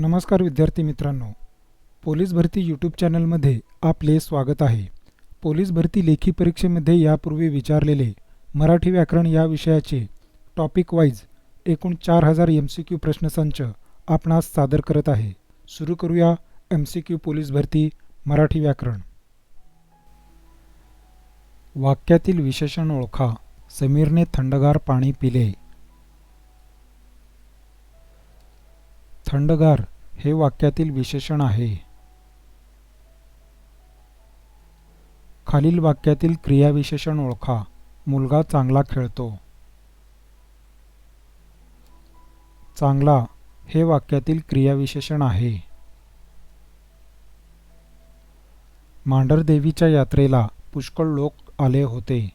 नमस्कार विद्यार्थी मित्रांनो. पोलीस भरती यूट्यूब चॅनलमध्ये आपले स्वागत आहे. पोलीस भरती लेखी परीक्षेमध्ये यापूर्वी विचारलेले मराठी व्याकरण या विषयाचे टॉपिक वाईज एकूण चार हजार एम सी क्यू प्रश्नसंच आपणास सादर करत आहे. सुरू करूया एम सी क्यू पोलीस भरती मराठी व्याकरण. वाक्यातील विशेषण ओळखा. समीरने थंडगार पाणी पिले. थंडगार हे वाक्यातील विशेषण आहे. खालील वाक्यातील क्रियाविशेषण ओळखा. मुलगा चांगला खेळतो. चांगला हे वाक्यातील क्रियाविशेषण आहे. मांढरदेवीच्या यात्रेला पुष्कळ लोक आले होते.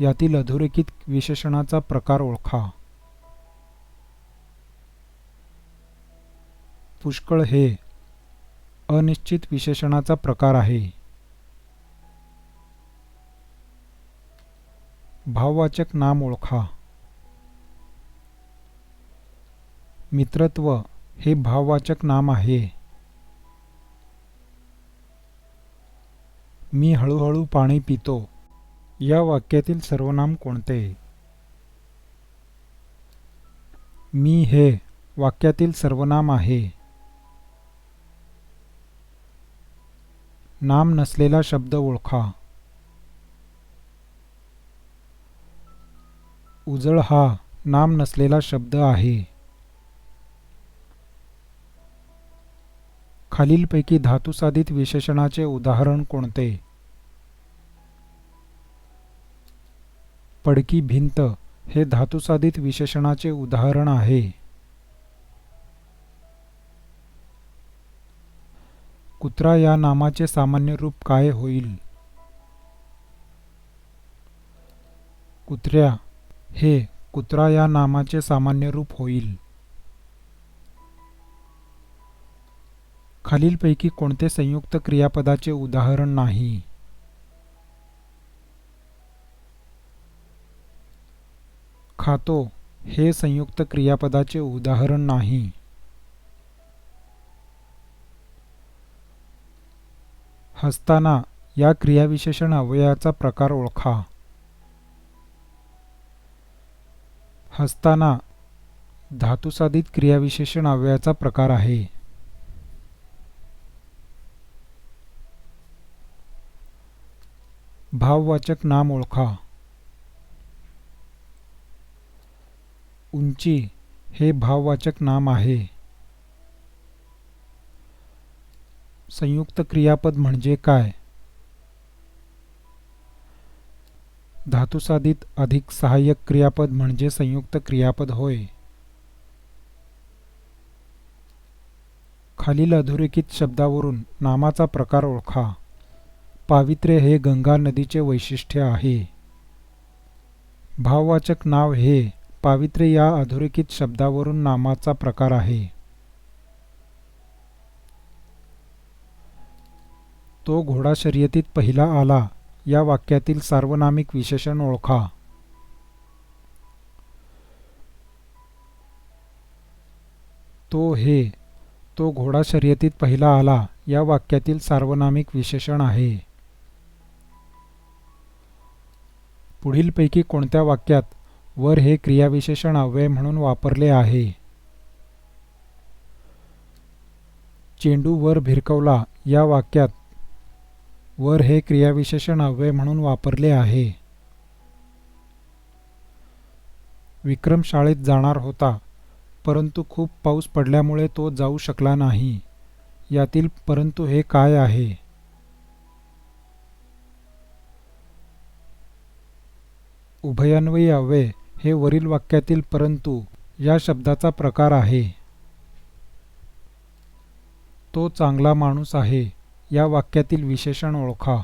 यातील अधोरेखित विशेषणाचा प्रकार ओळखा. पुष्कळ हे अनिश्चित विशेषणाचा प्रकार आहे. भाववाचक नाम ओळखा. मित्रत्व हे भाववाचक नाम आहे. मी हळूहळू पाणी पितो. या वाक्यातील सर्वनाम कोणते? मी हे वाक्यातील सर्वनाम आहे. नाम नसलेला शब्द ओळखा. उजळ हा नाम नसलेला शब्द आहे. खालीलपैकी धातुसाधित विशेषणाचे उदाहरण कोणते? पडकी भिंत हे धातुसाधित विशेषणाचे उदाहरण आहे. कुत्रा या नामाचे सामान्य रूप काय होईल? कुत्र्या हे कुत्रा या नामाचे सामान्य रूप होईल. खालीलपैकी कोणते संयुक्त क्रियापदाचे उदाहरण नाही? खातो हे संयुक्त क्रियापदाचे उदाहरण नाही. हसताना या क्रियाविशेषण अवयवाचा प्रकार ओळखा. हसताना धातुसाधित क्रियाविशेषण अवयवाचा प्रकार आहे. भाववाचक नाम ओळखा. उंची हे भाववाचक नाम आहे. संयुक्त क्रियापद म्हणजे काय? धातुसाधित अधिक सहाय्यक क्रियापद म्हणजे संयुक्त क्रियापद होय. खालील अधोरेखित शब्दावरून नामाचा प्रकार ओळखा. पावित्र्य हे गंगा नदीचे वैशिष्ट्य आहे. भाववाचक नाव हे पावित्र्य या अधोरेखित शब्दावरून नामाचा प्रकार आहे. तो घोडा शर्यतीत पहिला आला. या वाक्यातील सार्वनामिक विशेषण ओळखा. तो हे तो घोडा शर्यतीत पहिला आला. या वाक्यातील सार्वनामिक विशेषण आहे. पुढीलपैकी कोणत्या वाक्यात वर हे क्रियाविशेषण अव्यय म्हणून वापरले आहे? चेंडू वर भिरकवला. या वाक्यात वर हे क्रियाविशेषण अव्यय म्हणून वापरले आहे. विक्रम शाळेत जाणार होता परंतु खूप पाऊस पडल्यामुळे तो जाऊ शकला नाही. यातील परंतु हे काय आहे? उभयान्वयी अव्यय हे वरील वाक्यातील परंतु या शब्दाचा प्रकार आहे. तो चांगला माणूस आहे. या वाक्यातील विशेषण ओळखा.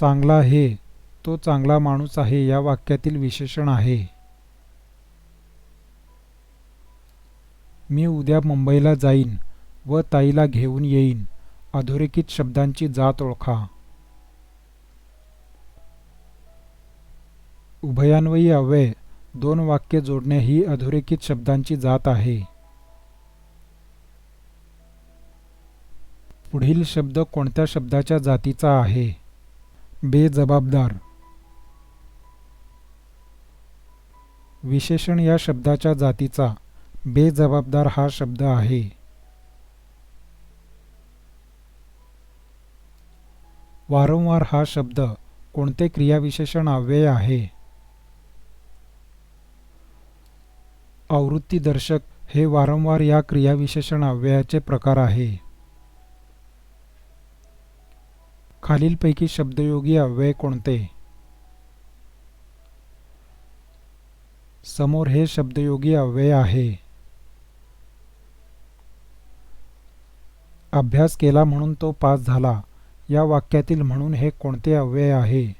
चांगला हे तो चांगला माणूस आहे या वाक्यातील विशेषण आहे. मी उद्या मुंबईला जाईन व ताईला घेऊन येईन. अधोरेखित शब्दांची जात ओळखा. उभयान्वयी अव्यय दोन वाक्य जोडणे ही अधोरेखित शब्दांची जात आहे. पुढील शब्द कोणत्या शब्दाच्या जातीचा आहे? बेजबाबदार. विशेषण या शब्दाच्या जातीचा बेजबाबदार हा शब्द आहे. वारंवार हा शब्द कोणते क्रियाविशेषण अव्यय आहे? आवृत्तीदर्शक हे वारंवार या क्रियाविशेषण अव्ययाचे प्रकार आहे. खालीलपैकी शब्दयोगी अव्यय कोणते? समोर हे शब्दयोगी अव्यय आहे. अभ्यास केला म्हणून तो पास झाला. या वाक्यातील म्हणून हे कोणते अव्यय आहे?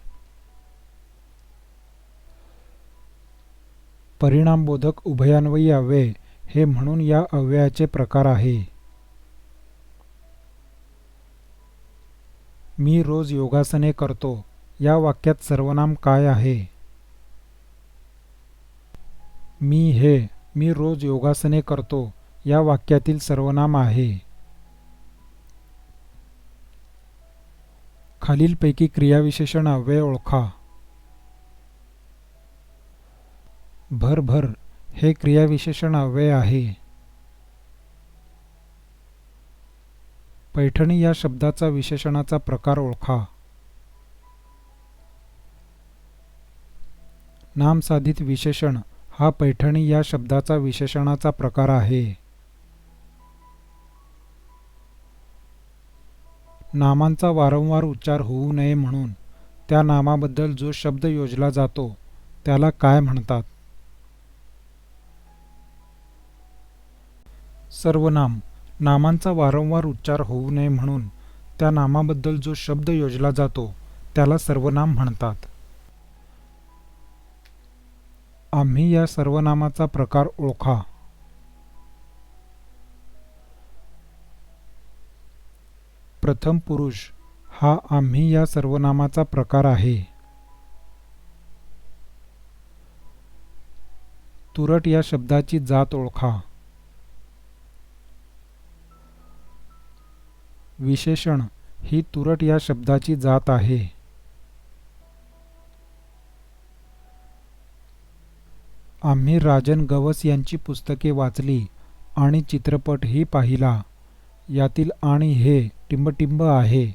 परिणामबोधक उभयान्वयी अव्यय हे म्हणून या अव्ययाचे प्रकार आहे. मी रोज योगासने करतो. या वाक्यात सर्वनाम काय आहे? मी हे मी रोज योगासने करतो. या वाक्यातील सर्वनाम आहे. खालीलपैकी क्रियाविशेषण अव्यय ओळखा. भर भर हे क्रियाविशेषण अव्यय आहे. पैठणी या शब्दाचा विशेषणाचा प्रकार ओळखा. नामसाधित विशेषण हा पैठणी या शब्दाचा विशेषणाचा प्रकार आहे. नामांचा वारंवार उच्चार होऊ नये म्हणून त्या नामाबद्दल जो शब्द योजला जातो त्याला काय म्हणतात? सर्वनाम नामांचा वारंवार उच्चार होऊ नये म्हणून त्या नामाबद्दल जो शब्द योजला जातो त्याला सर्वनाम म्हणतात. आम्ही या सर्वनामाचा प्रकार ओळखा. प्रथम पुरुष हा आम्ही या सर्वनामाचा प्रकार आहे. तुरट या शब्दाची जात ओळखा. विशेषण ही तुरट या शब्दाची जात आहे. आम्ही राजन गवस यांची पुस्तके वाचली आणि चित्रपटही पाहिला. यातील आणि हे टिंबटिंब आहे.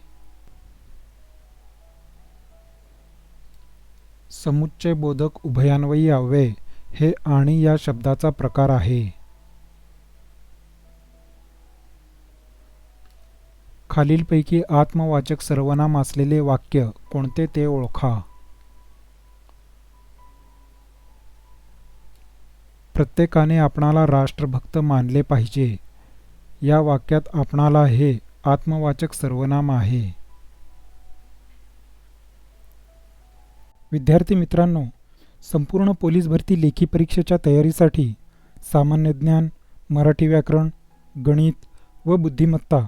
समुच्चय बोधक उभयान्वयी अव्यय हे आणि या शब्दाचा प्रकार आहे. खालीलपैकी आत्मवाचक सर्वनाम असलेले वाक्य कोणते ते ओळखा. प्रत्येकाने आपणाला राष्ट्रभक्त मानले पाहिजे. या वाक्यात आपणाला हे आत्मवाचक सर्वनाम आहे. विद्यार्थी मित्रांनो संपूर्ण पोलीस भरती लेखी परीक्षेच्या तयारीसाठी सामान्य ज्ञान मराठी व्याकरण गणित व बुद्धिमत्ता